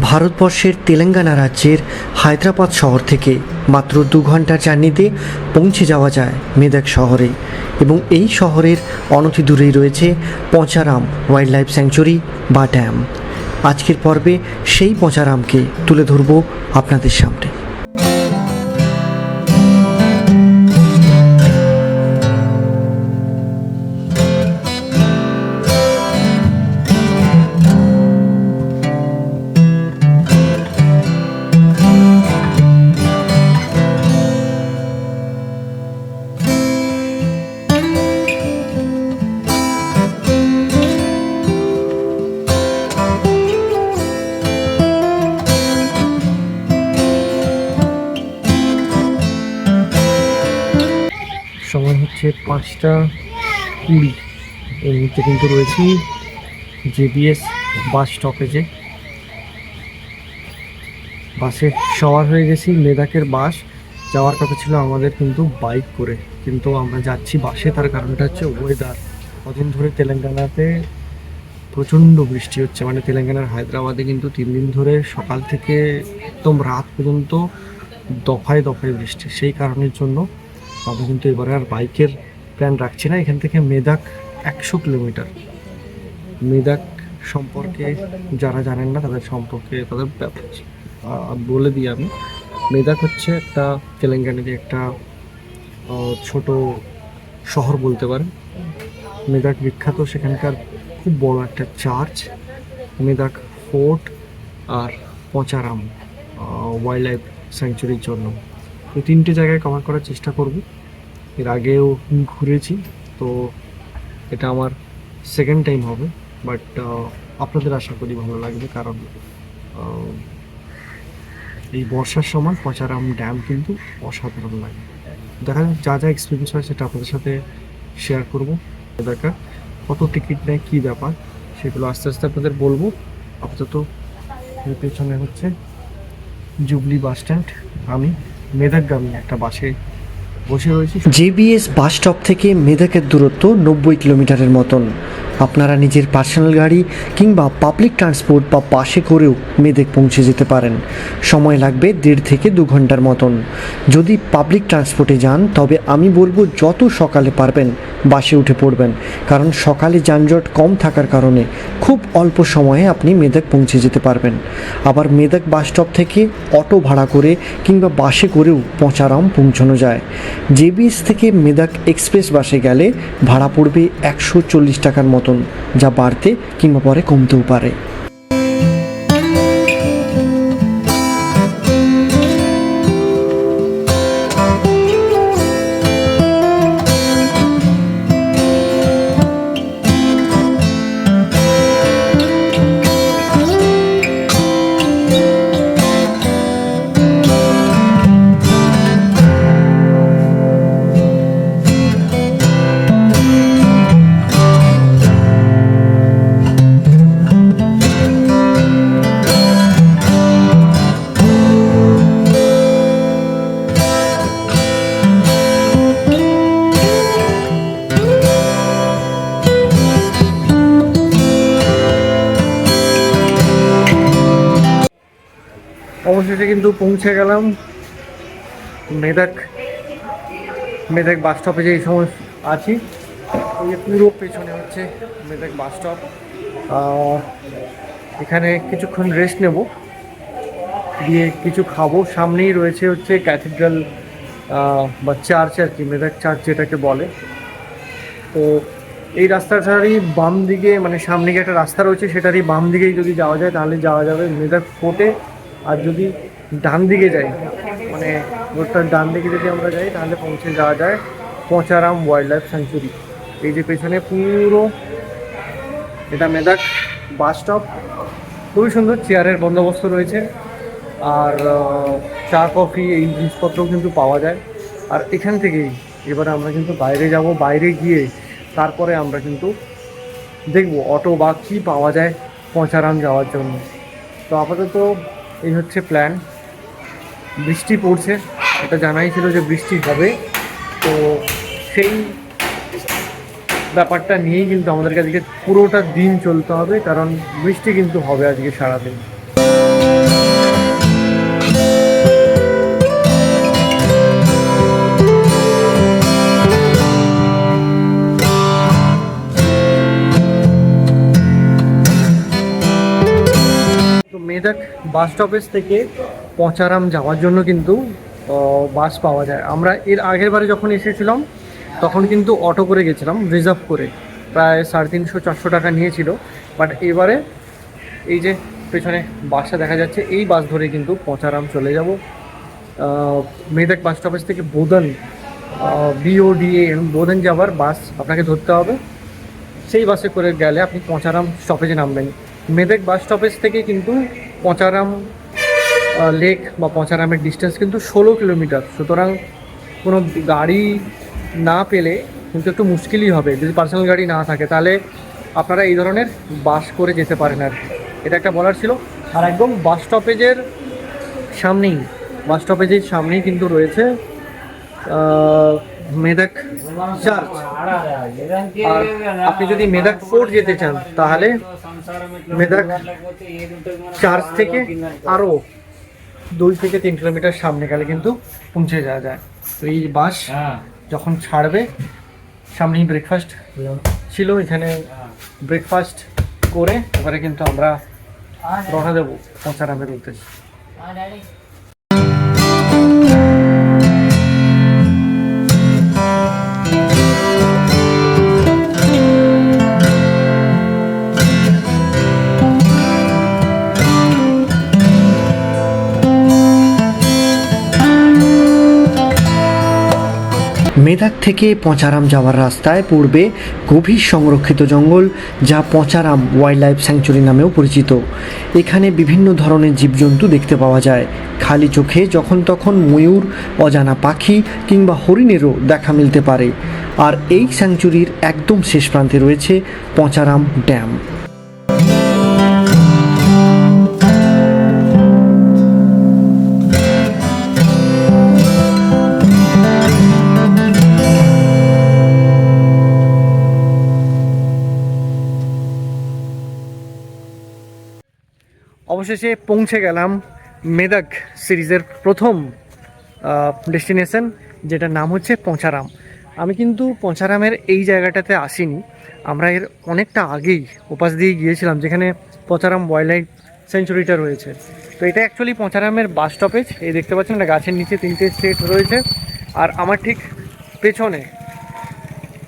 ভারতবর্ষের তেলেঙ্গানা রাজ্যের হায়দ্রাবাদ শহর থেকে মাত্র দু ঘণ্টার জার্নিতে পৌঁছে যাওয়া যায় মেদাক শহরে এবং এই শহরের অনতি দূরেই রয়েছে পঁচারাম ওয়াইল্ড লাইফ স্যাংচুরি বা ড্যাম। আজকের পর্বে সেই পঁচারামকে তুলে ধরব আপনাদের সামনে। হচ্ছে পাঁচটা কুড়ি। এর মুহূর্তে কিন্তু রয়েছি জেবিএস বাস স্টপেজে বাসে সওয়ার হয়ে গেছি মেদাকের বাস। যাওয়ার কথা ছিল আমাদের কিন্তু বাইক করে। কিন্তু আমরা যাচ্ছি বাসে, তার কারণটা হচ্ছে ওয়েদার কদিন ধরে তেলেঙ্গানাতে প্রচণ্ড বৃষ্টি হচ্ছে। মানে তেলেঙ্গানার হায়দ্রাবাদে কিন্তু তিন দিন ধরে সকাল থেকে একদম রাত পর্যন্ত দফায় দফায় বৃষ্টি। সেই কারণের জন্য আমরা কিন্তু এবারে আর বাইকের প্ল্যান রাখছি না। এখান থেকে মেদাক একশো কিলোমিটার। মেদাক সম্পর্কে যারা জানেন না, তাদের সম্পর্কে তাদের বলে দিই আমি। মেদাক হচ্ছে একটা তেলেঙ্গানারই একটা ছোট শহর বলতে পারেন। মেদাক বিখ্যাত, সেখানকার খুব বড় একটা চার্চ। মেদাক ফোর্ট আর পচারাম ওয়াইল্ড লাইফ স্যাংচুরির জন্য। এই তিনটে জায়গায় কভার করার চেষ্টা করব। এর আগেও ঘুরেছি, তো এটা আমার সেকেন্ড টাইম হবে বাট আপনাদের আশা করি ভালো লাগবে, কারণ এই বর্ষার সময় পচারাম ড্যাম কিন্তু অসাধারণ লাগে। দেখা যাক যা যা এক্সপিরিয়েন্স হয় সেটা আপনাদের সাথে শেয়ার করব। দেখা, কত টিকিট নেয়, কী ব্যাপার, সেগুলো আস্তে আস্তে আপনাদের বলব। আপাতত পেছনে হচ্ছে জুবলি বাস স্ট্যান্ড আমি। মেদাকগামী একটা বাসে বসে রয়েছি। জেবিএস বাস স্টপ থেকে মেদাকের দূরত্ব নব্বই কিলোমিটারের মতন। আপনারা নিজের পার্সোনাল গাড়ি কিংবা পাবলিক ট্রান্সপোর্ট বা বাসে করেও মেদেক পৌঁছে যেতে পারেন। সময় লাগবে দেড় থেকে দু ঘণ্টার মতন। যদি পাবলিক ট্রান্সপোর্টে যান, তবে আমি বলব যত সকালে পারবেন বাসে উঠে পড়বেন, কারণ সকালে যানজট কম থাকার কারণে খুব অল্প সময়ে আপনি মেদাক পৌঁছে যেতে পারবেন। আবার মেদাক বাস স্টপ থেকে অটো ভাড়া করে কিংবা বাসে করেও পচারাম পৌঁছানো যায়। জেবিএস থেকে মেদাক এক্সপ্রেস বাসে গেলে ভাড়া পড়বে একশো চল্লিশ টাকার মতন যা বাড়তে কিংবা পরে কমতেও পারে। কিন্তু পৌঁছে গেলাম। মেদাক মেদাক বাস স্টপে যে এই সময় আছি। ওই পুরো পেছনে হচ্ছে মেদাক বাস স্টপ এখানে কিছুক্ষণ রেস্ট নেব। দিয়ে কিছু খাব। সামনেই রয়েছে হচ্ছে ক্যাথিড্রাল বা চার্চ আর কি, মেদাক চার্চ যেটাকে বলে। তো এই রাস্তাটারই বাম দিকে মানে সামনে গিয়ে একটা রাস্তা রয়েছে, সেটারই বাম দিকেই যদি যাওয়া যায়, তাহলে যাওয়া যাবে মেদাক ফোর্টে আর যদি ডান দিকে যাই। মানে রোডটার ডান দিকে যদি আমরা যাই, তাহলে পৌঁছে যাওয়া যায় পচারাম ওয়াইল্ড লাইফ স্যাংচুরি এই যে পেছনে পুরো এটা মেদাক বাস স্টপ। খুবই সুন্দর চেয়ারের বন্দোবস্ত রয়েছে। আর চা, কফি এই জিনিসপত্রও কিন্তু পাওয়া যায়। আর এখান থেকেই এবারে আমরা কিন্তু বাইরে যাব। বাইরে গিয়ে তারপরে আমরা কিন্তু দেখব অটো বা কী পাওয়া যায় পচারাম যাওয়ার জন্য। তো আপাতত এই হচ্ছে প্ল্যান বৃষ্টি পড়ছে, এটা জানাই ছিল যে বৃষ্টি হবে। তো সেই ব্যাপারটা নিয়েই কিন্তু আমাদেরকে আজকে পুরোটা দিন চলতে হবে, কারণ বৃষ্টি কিন্তু হবে আজকে সারাদিন। মেদাক বাস স্টপেজ থেকে পচারাম যাওয়ার জন্য কিন্তু বাস পাওয়া যায়। আমরা এর আগের বারে যখন এসেছিলাম, তখন কিন্তু অটো করে গেছিলাম, রিজার্ভ করে। প্রায় সাড়ে তিনশো, চারশো টাকা নিয়েছিল। বাট এবারে এই যে পেছনে বাসটা দেখা যাচ্ছে, এই বাস ধরে কিন্তু পচারাম চলে যাব। মেদাক বাস স্টপেজ থেকে বোদন বিওডিএ বোদন যাওয়ার বাস আপনাকে ধরতে হবে। সেই বাসে করে গেলে আপনি পচারাম স্টপেজে নামবেন। মেদেক বাস স্টপেজ থেকে কিন্তু পচারাম লেক বা পচারামের ডিস্টেন্স কিন্তু ষোলো কিলোমিটার। সুতরাং কোনো গাড়ি না পেলে কিন্তু একটু মুশকিলই হবে। যদি পার্সোনাল গাড়ি না থাকে, তাহলে আপনারা এই ধরনের বাস করে যেতে পারেন আর। এটা একটা বলার ছিল। আর একদম বাস স্টপেজের সামনেই বাস স্টপেজের সামনেই কিন্তু রয়েছে মেদাক চার্চ আর আপনি যদি মেদাক ফোর্ট যেতে চান, তাহলে মেদাক চার্চ থেকে আরও দুই থেকে তিন কিলোমিটার সামনে গেলে কিন্তু পৌঁছে যাওয়া যায়। তো এই বাস যখন ছাড়বে সামনেই ব্রেকফাস্ট ছিল এখানে। ব্রেকফাস্ট করে এবারে কিন্তু আমরা রওনা দেবো পৌঁছারামের উদ্দেশ্যে মেদাক থেকে পঁচারাম যাওয়ার রাস্তায় পূর্বে গভীর সংরক্ষিত জঙ্গল, যা পঁচারাম ওয়াইল্ড লাইফ স্যাংচুরি নামেও পরিচিত। এখানে বিভিন্ন ধরনের জীবজন্তু দেখতে পাওয়া যায়। খালি চোখে যখন তখন ময়ূর, অজানা পাখি কিংবা হরিণেরও দেখা মিলতে পারে। আর এই স্যাংচুরির একদম শেষ প্রান্তে রয়েছে পঁচারাম ড্যাম। অবশেষে পৌঁছে গেলাম মেদাক সিরিজের প্রথম ডেস্টিনেশন, যেটার নাম হচ্ছে পঞ্চারাম আমি কিন্তু পঞ্চারামের এই জায়গাটাতে আসিনি। আমরা এর অনেকটা আগেই ওপাশ দিয়ে গিয়েছিলাম, যেখানে পঞ্চারাম ওয়াইল্ড লাইফ সেঞ্চুরিটা রয়েছে। তো এটা অ্যাকচুয়ালি পঞ্চারামের বাস স্টপেজ। এই দেখতে পাচ্ছেন একটা গাছের নিচে তিনটে স্টেট রয়েছে। আর আমার ঠিক পেছনে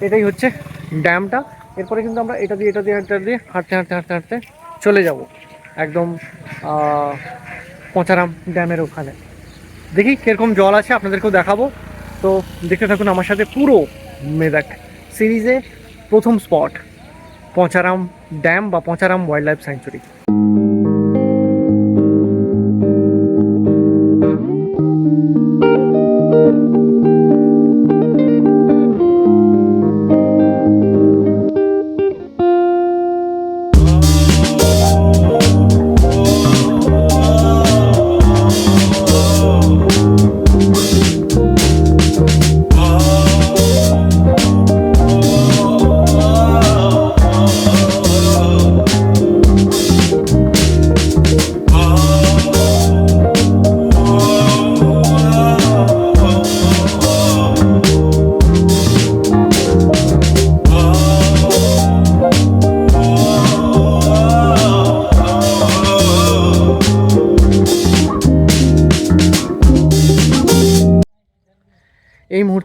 এটাই হচ্ছে ড্যামটা। এরপরে কিন্তু আমরা এটা দিয়ে এটা দিয়ে দিয়ে হাঁটতে হাঁটতে হাঁটতে হাঁটতে চলে যাব। একদম পঁচারাম ড্যামের ওখানে। দেখি কীরকম জল আছে, আপনাদেরকেও দেখাবো। তো দেখতে থাকুন আমার সাথে পুরো মেদাক সিরিজে প্রথম স্পট, পঁচারাম ড্যাম বা পঁচারাম ওয়াইল্ড লাইফ স্যাংচুরি।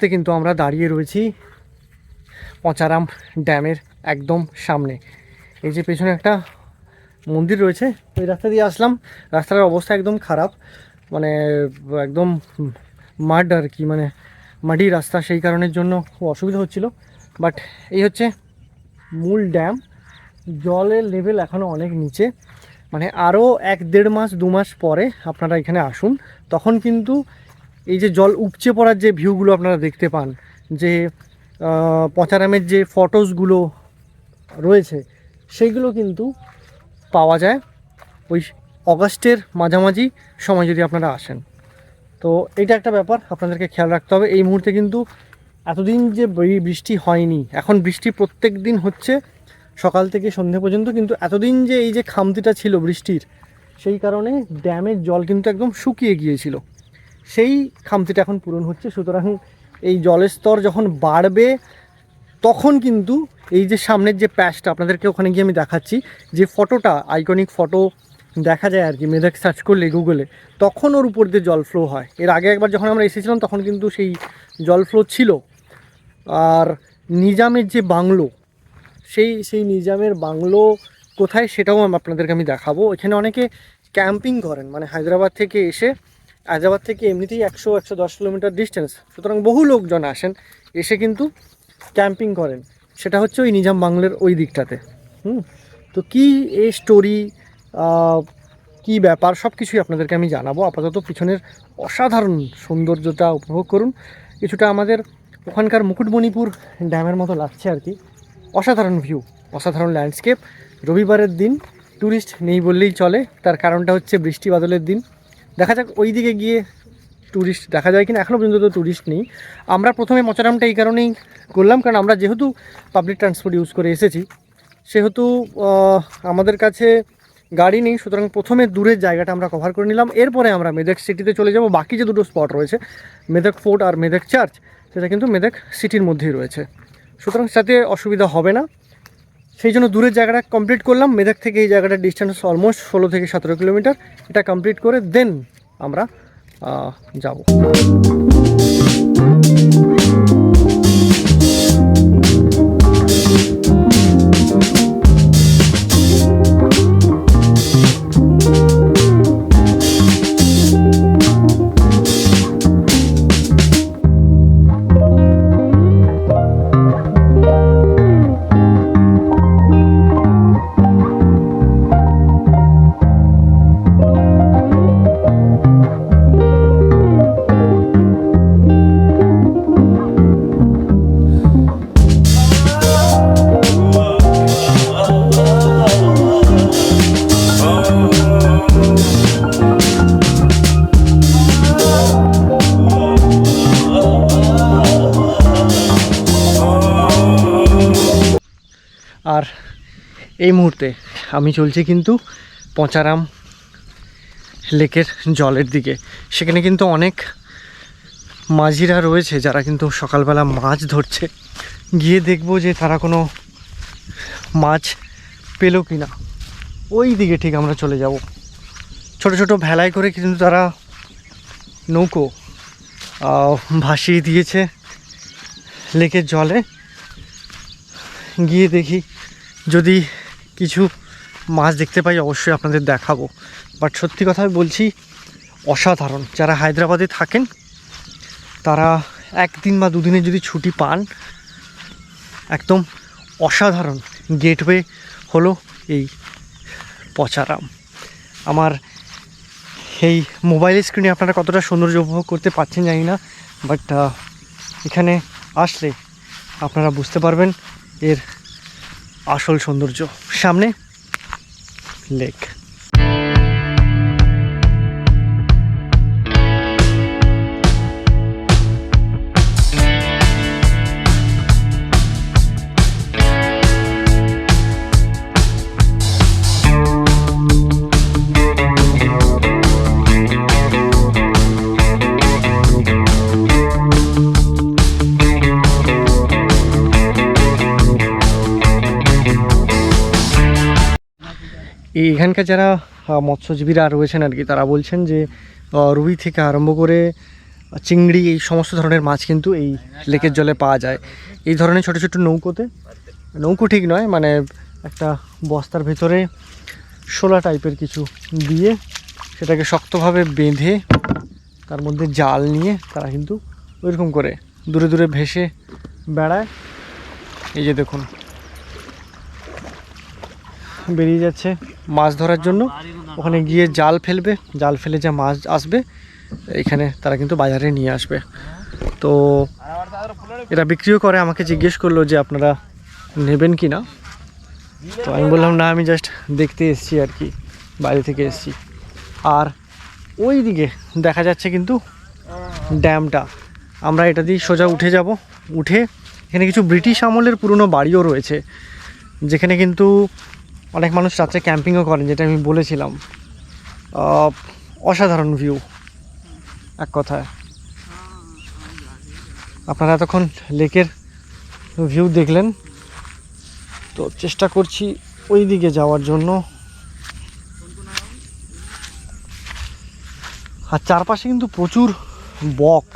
মুহূর্তে কিন্তু আমরা দাঁড়িয়ে রয়েছি পচারাম ড্যামের একদম সামনে। এই যে পেছনে একটা মন্দির রয়েছে, ওই রাস্তা দিয়ে আসলাম। রাস্তার অবস্থা একদম খারাপ মানে একদম মাড আর কি মানে মাটি রাস্তা সেই কারণের জন্য খুব অসুবিধা হচ্ছিল। বাট এই হচ্ছে মূল ড্যাম, জলের লেভেল এখনও অনেক নিচে। মানে আরও এক দেড় মাস, দু মাস পরে আপনারা এখানে আসুন। তখন কিন্তু এই যে জল উপচে পড়ার যে ভিউগুলো আপনারা দেখতে পান, যে পচারামের যে ফটোসগুলো রয়েছে, সেইগুলো কিন্তু পাওয়া যায় ওই অগাস্টের মাঝামাঝি সময় যদি আপনারা আসেন। তো এটা একটা ব্যাপার, আপনাদেরকে খেয়াল রাখতে হবে। এই মুহূর্তে কিন্তু এতদিন যে বৃষ্টি হয়নি, এখন বৃষ্টি প্রত্যেক দিন হচ্ছে সকাল থেকে সন্ধে পর্যন্ত, কিন্তু এতদিন যে এই যে খামতিটা ছিল বৃষ্টির, সেই কারণে ড্যামের জল কিন্তু একদম শুকিয়ে গিয়েছিল। সেই খামতিটা এখন পূরণ হচ্ছে। সুতরাং এই জলের স্তর যখন বাড়বে, তখন কিন্তু এই যে সামনের যে প্যাচটা আপনাদেরকে ওখানে গিয়ে আমি দেখাচ্ছি, যে ফটোটা আইকনিক ফটো দেখা যায় আর কি, মেধাক সার্চ করলে গুগলে তখন ওর উপর দিয়ে জল ফ্লো হয়। এর আগে একবার যখন আমরা এসেছিলাম, তখন কিন্তু সেই জল ফ্লো ছিল। আর নিজামের যে বাংলো, সেই সেই নিজামের বাংলো কোথায় সেটাও আমি, আপনাদেরকে আমি দেখাবো। এখানে অনেকে ক্যাম্পিং করেন মানে হায়দ্রাবাদ থেকে এসে হায়দ্রাবাদ থেকে এমনিতেই একশো একশো দশ কিলোমিটার ডিস্টেন্স সুতরাং বহু লোকজন আসেন, এসে কিন্তু ক্যাম্পিং করেন। সেটা হচ্ছে ওই নিজাম বাংলোর ওই দিকটাতে। হুম? তো কী এই স্টোরি কি ব্যাপার সব কিছুই আপনাদেরকে আমি জানাব। আপাতত পিছনের অসাধারণ সৌন্দর্যটা উপভোগ করুন। কিছুটা আমাদের ওখানকার মুকুটমণিপুর ড্যামের মতো লাগছে আর কি। অসাধারণ ভিউ অসাধারণ ল্যান্ডস্কেপ রবিবারের দিন ট্যুরিস্ট নেই বললেই চলে। তার কারণটা হচ্ছে বৃষ্টি বাদলের দিন। দেখা যাক ওই দিকে গিয়ে ট্যুরিস্ট দেখা যায় কিনা। এখনও পর্যন্ত তো ট্যুরিস্ট নেই। আমরা প্রথমে মচারামটা এই কারণেই করলাম, কারণ আমরা যেহেতু পাবলিক ট্রান্সপোর্ট ইউজ করে এসেছি, সেহেতু আমাদের কাছে গাড়ি নেই, সুতরাং প্রথমে দূরের জায়গাটা আমরা কভার করে নিলাম। এরপরে আমরা মেদক সিটিতে চলে যাব। বাকি যে দুটো স্পট রয়েছে মেদক ফোর্ট আর মেদক চার্চ সেটা কিন্তু মেদক সিটির মধ্যেই রয়েছে। সুতরাং সাথে অসুবিধা হবে না। সেই জন্য দূরের জায়গাটা কমপ্লিট করলাম। মেদাক থেকে এই জায়গাটার ডিস্টেন্স অলমোস্ট ষোলো থেকে সতেরো কিলোমিটার। এটা কমপ্লিট করে দেন আমরা যাব। মুহূর্তে আমি চলছি কিন্তু পচারাম লেকের জলের দিকে। সেখানে কিন্তু অনেক মাঝিরা রয়েছে যারা কিন্তু সকালবেলা মাছ ধরছে। গিয়ে দেখব যে তারা কোনো মাছ পেল কি না ওই দিকে ঠিক আমরা চলে যাব। ছোট ছোট ভেলায় করে কিন্তু তারা নৌকো ভাসিয়ে দিয়েছে লেকের জলে। গিয়ে দেখি যদি কিছু মাছ দেখতে পাই, অবশ্যই আপনাদের দেখাবো। বাট সত্যি কথা বলছি, অসাধারণ। যারা হায়দ্রাবাদে থাকেন, তারা একদিন বা দুদিনের যদি ছুটি পান, একদম অসাধারণ গেটওয়ে হলো এই পচারাম। আমার এই মোবাইল স্ক্রিনে আপনারা কতটা সৌন্দর্য উপভোগ করতে পারছেন জানি না বাট এখানে আসলে আপনারা বুঝতে পারবেন এর আসল সৌন্দর্য। সামনে লেক। এখানকার যারা মৎস্যজীবীরা রয়েছেন আর কি, তারা বলছেন যে রুই থেকে আরম্ভ করে চিংড়ি, এই সমস্ত ধরনের মাছ কিন্তু এই লেকের জলে পাওয়া যায়। এই ধরনের ছোট ছোট নৌকোতে, নৌকো ঠিক নয় মানে একটা বস্তার ভেতরে শোলা টাইপের কিছু দিয়ে সেটাকে শক্তভাবে বেঁধে তার মধ্যে জাল নিয়ে তারা কিন্তু ওইরকম করে দূরে দূরে ভেসে বেড়ায়। এই যে দেখুন, বেরিয়ে যাচ্ছে। মাছ ধরার জন্য। ওখানে গিয়ে জাল ফেলবে। জাল ফেলে যে মাছ আসবে, এখানে তারা কিন্তু বাজারে নিয়ে আসবে। তো এরা বিক্রিও করে। আমাকে জিজ্ঞেস করল যে আপনারা নেবেন কি না? তো আমি বললাম, না, আমি জাস্ট দেখতে এসেছি আর কি। বাইরে থেকে এসেছি। আর ওই দিকে দেখা যাচ্ছে কিন্তু ড্যামটা। আমরা এটা দিয়ে সোজা উঠে যাব। উঠে এখানে কিছু ব্রিটিশ আমলের পুরনো বাড়িও রয়েছে, যেখানে কিন্তু অনেক মানুষ রাত্রে ক্যাম্পিংও করেন যেটা আমি বলেছিলাম। অসাধারণ ভিউ এক কথায়। আপনারা এতক্ষণ লেকের ভিউ দেখলেন। তো চেষ্টা করছি ওই দিকে যাওয়ার জন্য। আর চারপাশে কিন্তু প্রচুর বক।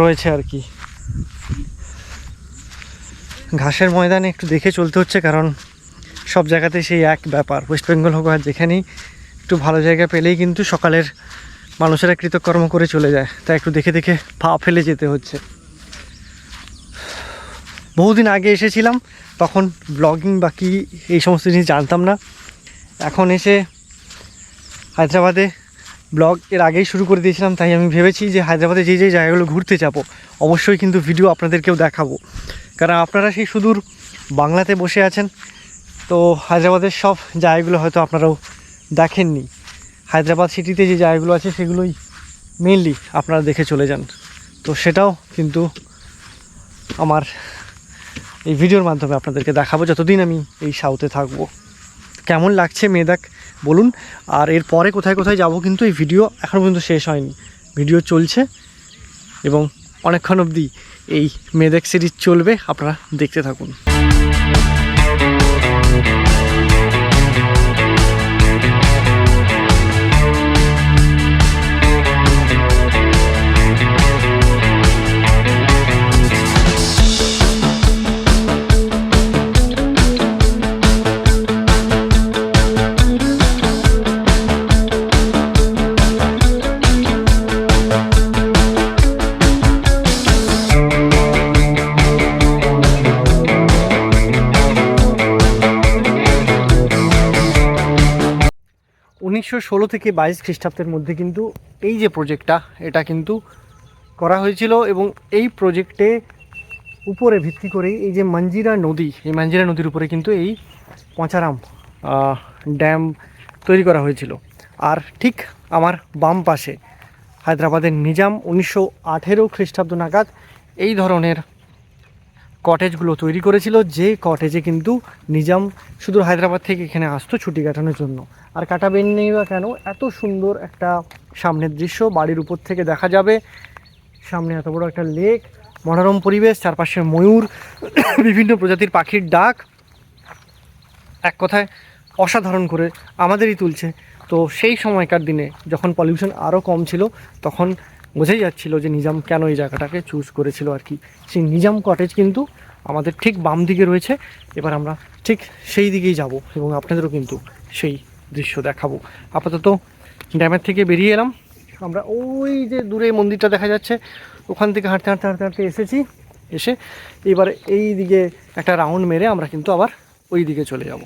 রয়েছে আর কি। ঘাসের ময়দানে একটু দেখে চলতে হচ্ছে, কারণ সব জায়গাতে সেই এক ব্যাপার। ওয়েস্ট বেঙ্গল হোক আর যেখানেই একটু ভালো জায়গা পেলেই কিন্তু সকালের মানুষেরা কৃতকর্ম করে চলে যায়। তাই একটু দেখে দেখে পা ফেলে যেতে হচ্ছে। বহুদিন আগে এসেছিলাম, তখন ব্লগিং বা কী, এই সমস্ত জিনিস জানতাম না। এখন এসে হায়দ্রাবাদে ব্লগ এর আগেই শুরু করে দিয়েছিলাম, তাই আমি ভেবেছি যে হায়দ্রাবাদে যে যে জায়গাগুলো ঘুরতে যাব, অবশ্যই কিন্তু ভিডিও আপনাদেরকেও দেখাবো। কারণ আপনারা সেই সুদূর বাংলাতে বসে আছেন, তো হায়দ্রাবাদের সব জায়গাগুলো হয়তো আপনারাও দেখেননি। হায়দ্রাবাদ সিটিতে যে জায়গাগুলো আছে, সেগুলোই মেনলি আপনারা দেখে চলে যান। তো সেটাও কিন্তু আমার এই ভিডিওর মাধ্যমে আপনাদেরকে দেখাবো, যতদিন আমি এই সাউথে থাকব। কেমন লাগছে মেদাক বলুন। আর এর পরে কোথায় কোথায় যাব কিন্তু এই ভিডিও এখনও পর্যন্ত শেষ হয়নি। ভিডিও চলছে এবং অনেকক্ষণ অবধি এই মেদাক সিরিজ চলবে, আপনারা দেখতে থাকুন। উনিশশো ষোলো থেকে বাইশ খ্রিস্টাব্দের মধ্যে কিন্তু এই যে প্রজেক্টটা এটা কিন্তু করা হয়েছিল এবং এই প্রজেক্টে উপরে ভিত্তি করেই এই যে মঞ্জিরা নদী, এই মঞ্জিরা নদীর উপরে কিন্তু এই পঁচারাম ড্যাম তৈরি করা হয়েছিল। আর ঠিক আমার বাম পাশে হায়দ্রাবাদের নিজাম উনিশশো আঠেরো খ্রিস্টাব্দ নাগাদ এই ধরনের কটেজগুলো তৈরি করেছিল, যে কটেজে কিন্তু নিজাম শুধু হায়দ্রাবাদ থেকে এখানে আসতো ছুটি কাটানোর জন্য। আর কাটাবেন নেই বা কেন? এত সুন্দর একটা সামনের দৃশ্য, বাড়ির উপর থেকে দেখা যাবে। সামনে এত বড় একটা লেক মনোরম পরিবেশ, চারপাশে ময়ূর, বিভিন্ন প্রজাতির পাখির ডাক। এক কথায় অসাধারণ করে আমাদেরই তুলছে। তো সেই সময়কার দিনে যখন পলিউশন আরও কম ছিল, তখন বোঝাই যাচ্ছিল যে নিজাম কেন এই জায়গাটাকে চুজ করেছিল আর কি। সেই নিজাম কটেজ কিন্তু আমাদের ঠিক বাম দিকে রয়েছে। এবার আমরা ঠিক সেই দিকেই যাব এবং আপনাদেরও কিন্তু সেই দৃশ্য দেখাবো। আপাতত ড্যামের থেকে বেরিয়ে এলাম। আমরা ওই যে দূরে মন্দিরটা দেখা যাচ্ছে, ওখান থেকে হাঁটতে হাঁটতে হাঁটতে হাঁটতে এসেছি। এসে এবার এই দিকে একটা রাউন্ড মেরে আমরা কিন্তু আবার ওই দিকে চলে যাব।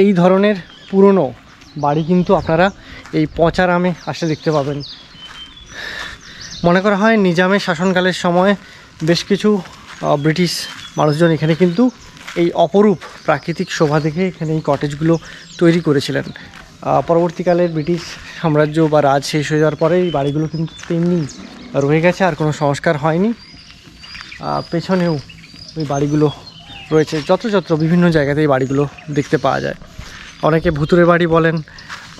এই ধরনের পুরনো বাড়ি কিন্তু আপনারা এই পচারামে আসে দেখতে পাবেন। মনে করা হয় নিজামের শাসনকালের সময় বেশ কিছু ব্রিটিশ মানুষজন এখানে কিন্তু এই অপরূপ প্রাকৃতিক শোভা দেখে এখানে এই কটেজগুলো তৈরি করেছিলেন। পরবর্তীকালে ব্রিটিশ সাম্রাজ্য বা রাজ শেষ হয়ে যাওয়ার পরে এই বাড়িগুলো কিন্তু তেমনি রয়ে গেছে, আর কোনো সংস্কার হয়নি। পেছনেও ওই বাড়িগুলো রয়েছে। যত্রযত্র বিভিন্ন জায়গাতে এই বাড়িগুলো দেখতে পাওয়া যায়। অনেকে ভুতুরে বাড়ি বলেন।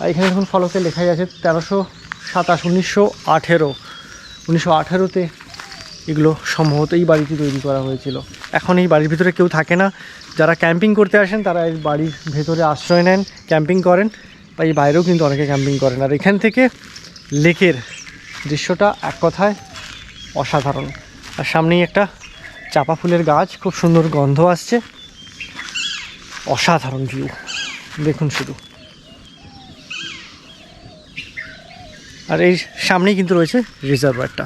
এখানে এখন ফলকে লেখাই আছে তেরোশো সাতাশ, উনিশশো আঠেরো। উনিশশো আঠেরোতে এগুলো সম্ভবত এই বাড়িটি তৈরি করা হয়েছিল। এখন এই বাড়ির ভিতরে কেউ থাকে না। যারা ক্যাম্পিং করতে আসেন, তারা এই বাড়ির ভেতরে আশ্রয় নেন, ক্যাম্পিং করেন। বা এই বাইরেও কিন্তু অনেকে ক্যাম্পিং করেন। আর এখান থেকে লেকের দৃশ্যটা এক কথায় অসাধারণ। আর সামনেই একটা চাপা ফুলের গাছ, খুব সুন্দর গন্ধ আসছে। অসাধারণ ভিউ দেখুন শুধু। আর এই সামনেই কিন্তু রয়েছে রিজার্ভারটা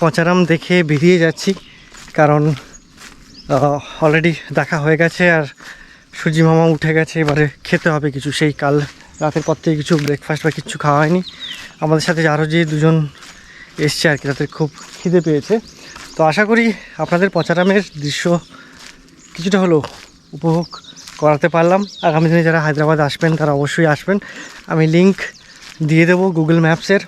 পচারাম দেখে বেরিয়ে যাচ্ছি, কারণ অলরেডি দেখা হয়ে গেছে আর সুজি মামা উঠে গেছে, এবারে খেতে হবে কিছু। সেই কাল রাতের পর থেকে কিছু ব্রেকফাস্ট বা কিছু খাওয়া হয়নি। আমাদের সাথে আরও যে দুজন এসছে আর কি, তাদের খুব খিদে পেয়েছে। তো আশা করি আপনাদের পচারামের দৃশ্য কিছুটা হলেও উপভোগ করাতে পারলাম। আগামী দিনে যারা হায়দ্রাবাদ আসবেন, তারা অবশ্যই আসবেন। আমি লিংক দিয়ে দেবো গুগল ম্যাপসের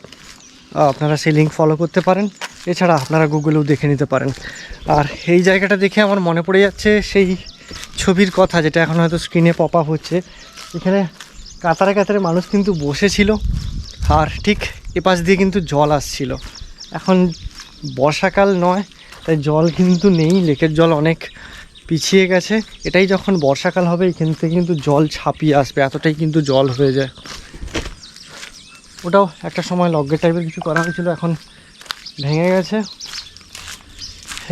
আপনারা সেই লিঙ্ক ফলো করতে পারেন। এছাড়া আপনারা গুগলেও দেখে নিতে পারেন। আর এই জায়গাটা দেখে আমার মনে পড়ে যাচ্ছে সেই ছবির কথা, যেটা এখন হয়তো স্ক্রিনে পপ আপ হচ্ছে। এখানে কাতারে কাতারে মানুষ কিন্তু বসেছিল, আর ঠিক এপাশ দিয়ে কিন্তু জল আসছিল। এখন বর্ষাকাল নয়, তাই জল কিন্তু নেই, লেকের জল অনেক পিছিয়ে গেছে। এটাই যখন বর্ষাকাল হবে, এখান থেকে কিন্তু জল ছাপিয়ে আসবে, এতটাই কিন্তু জল হয়ে যায়। ওটাও একটা সময় লগ্গের টাইপের কিছু করা হয়েছিল, এখন ভেঙে গেছে।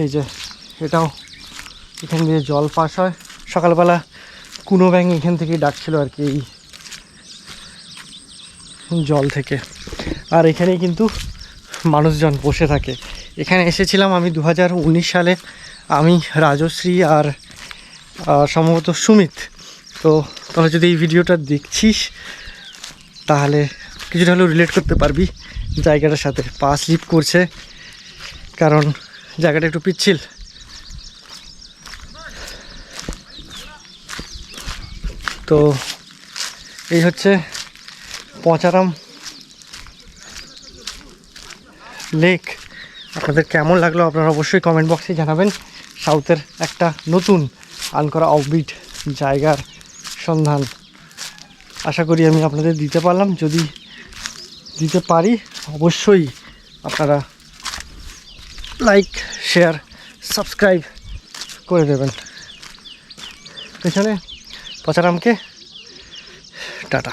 এই যে, এটাও এখান দিয়ে জল পাস হয়। সকালবেলা কুনো ব্যাঙ এখান থেকেই ডাকছিল আর কি এই জল থেকে। আর এখানেই কিন্তু মানুষজন বসে থাকে। এখানে এসেছিলাম আমি দু হাজার উনিশ সালে। আমি রাজশ্রী আর সম্ভবত সুমিত। তো তোরা যদি এই ভিডিওটা দেখছিস, তাহলে কিছুটা হলেও রিলেট করতে পারবি। জায়গাটার সাথে পা স্লিপ করছে, কারণ জায়গাটা একটু পিচ্ছিল। তো এই হচ্ছে পচারাম লেক আপনাদের কেমন লাগল আপনারা অবশ্যই কমেন্ট বক্সে জানাবেন। সাউথের একটা নতুন আনকরা অফবিট জায়গার সন্ধান। আশা করি আমি আপনাদের দিতে পারলাম। যদি দিতে পারি অবশ্যই আপনারা লাইক শেয়ার সাবস্ক্রাইব করে দেবেন। পেছনে পচারামকে টাটা।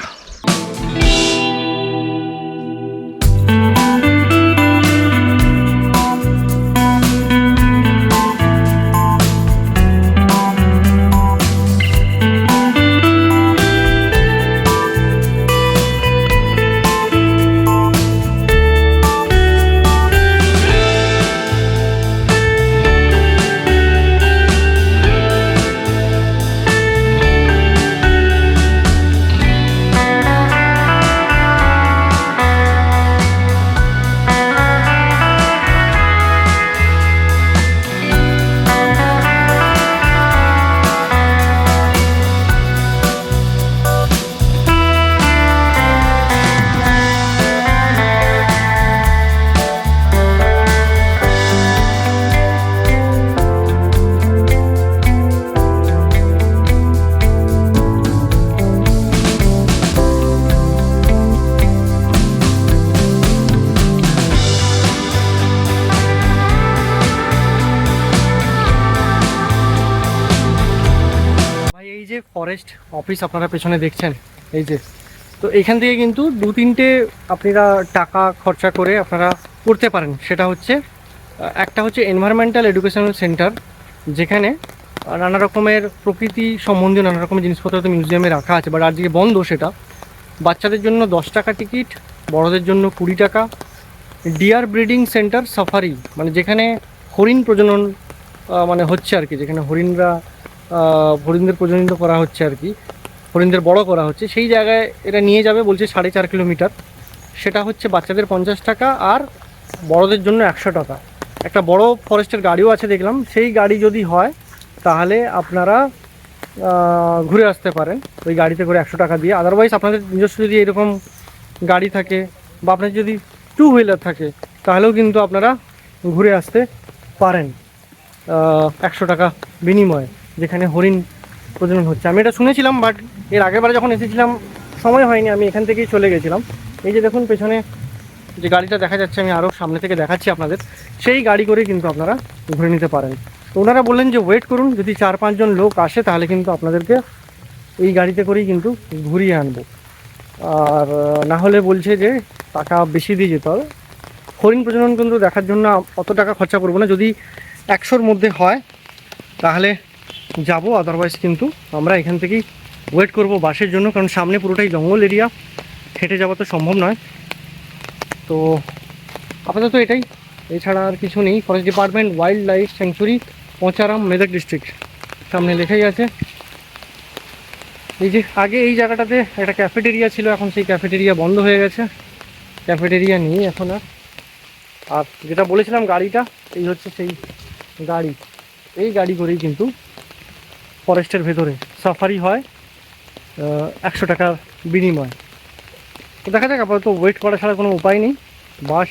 ফরেস্ট অফিস আপনারা পেছনে দেখছেন, এই যে। তো এখান থেকে কিন্তু দু তিনটে আপনারা টাকা খরচা করে আপনারা করতে পারেন। সেটা হচ্ছে, একটা হচ্ছে এনভায়রনমেন্টাল এডুকেশনাল সেন্টার যেখানে নানা রকমের প্রকৃতি সম্বন্ধীয় নানা রকমের জিনিসপত্র তো মিউজিয়ামে রাখা আছে বাট আজকে বন্ধ সেটা, বাচ্চাদের জন্য দশ টাকা টিকিট বড়দের জন্য কুড়ি টাকা। ডিয়ার ব্রিডিং সেন্টার সাফারি মানে যেখানে হরিণ প্রজনন মানে হচ্ছে আর কি, যেখানে হরিণরা হরিণদের প্রজনিত করা হচ্ছে আর কি, হরিণদের বড় করা হচ্ছে। সেই জায়গায় এটা নিয়ে যাবে বলছে সাড়ে চার কিলোমিটার। সেটা হচ্ছে বাচ্চাদের পঞ্চাশ টাকা আর বড়দের জন্য একশো টাকা। একটা বড় ফরেস্টের গাড়িও আছে দেখলাম। সেই গাড়ি যদি হয়, তাহলে আপনারা ঘুরে আসতে পারেন। ওই গাড়িতে করে একশো টাকা দিয়ে। আদারওয়াইজ আপনাদের নিজস্ব যদি এরকম গাড়ি থাকে বা আপনার যদি টু হুইলার থাকে, তাহলেও কিন্তু আপনারা ঘুরে আসতে পারেন একশো টাকা বিনিময়ে। যেখানে হরিণ প্রজনন হচ্ছে। আমি এটা শুনেছিলাম বাট এর আগের বারে যখন এসেছিলাম, সময় হয়নি, আমি এখান থেকেই চলে গেছিলাম। এই যে দেখুন, পেছনে যে গাড়িটা দেখা যাচ্ছে, আমি আরও সামনে থেকে দেখাচ্ছি আপনাদের, সেই গাড়ি করে কিন্তু আপনারা ঘুরে নিতে পারেন। তো ওনারা বললেন যে ওয়েট করুন, যদি চার পাঁচজন লোক আসে, তাহলে কিন্তু আপনাদেরকে এই গাড়িতে করেই কিন্তু ঘুরিয়ে আনব। আর না হলে বলছে যে, টাকা বেশি দিয়ে যেতে হবে। হরিণ প্রজনন কিন্তু দেখার জন্য অত টাকা খরচা করব না। যদি একশোর মধ্যে হয়, তাহলে যাব আদারওয়াইজ কিন্তু আমরা এখান থেকেই ওয়েট করব বাসের জন্য, কারণ সামনে পুরোটাই জঙ্গল এরিয়া হেঁটে যাওয়া তো সম্ভব নয়। তো আপাতত এটাই। এছাড়া আর কিছু নেই। Forest department wildlife sanctuary Pocharam Medak district সামনে লেখাই আছে। এই যে আগে এই জায়গাটাতে একটা ক্যাফেটেরিয়া ছিল, এখন সেই ক্যাফেটেরিয়া বন্ধ হয়ে গেছে। ক্যাফেটেরিয়া নেই এখন আর। আর যেটা বলেছিলাম গাড়িটা, এই হচ্ছে সেই গাড়ি। এই গাড়ি করেই কিন্তু ফরেস্টের ভেতরে সাফারি হয় একশো টাকার বিনিময়। তো দেখা যাক, আপাতত ওয়েট করা ছাড়া কোনো উপায় নেই। বাস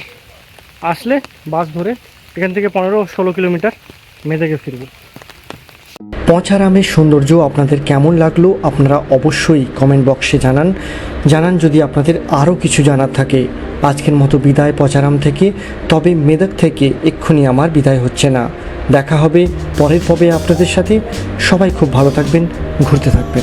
আসলে, বাস ধরে এখান থেকে পনেরো ষোলো কিলোমিটার মেয়েদেরকে ফিরবো। পচারামের সৌন্দর্য আপনাদের কেমন লাগল, আপনারা অবশ্যই কমেন্ট বক্সে জানান। জানান যদি আপনাদের আরও কিছু জানার থাকে। আজকের মতো বিদায় পচারাম থেকে। তবে মেদক থেকে এক্ষুনি আমার বিদায় হচ্ছে না। দেখা হবে পরের পবে আপনাদের সাথে। সবাই খুব ভালো থাকবেন ঘুরতে থাকবেন।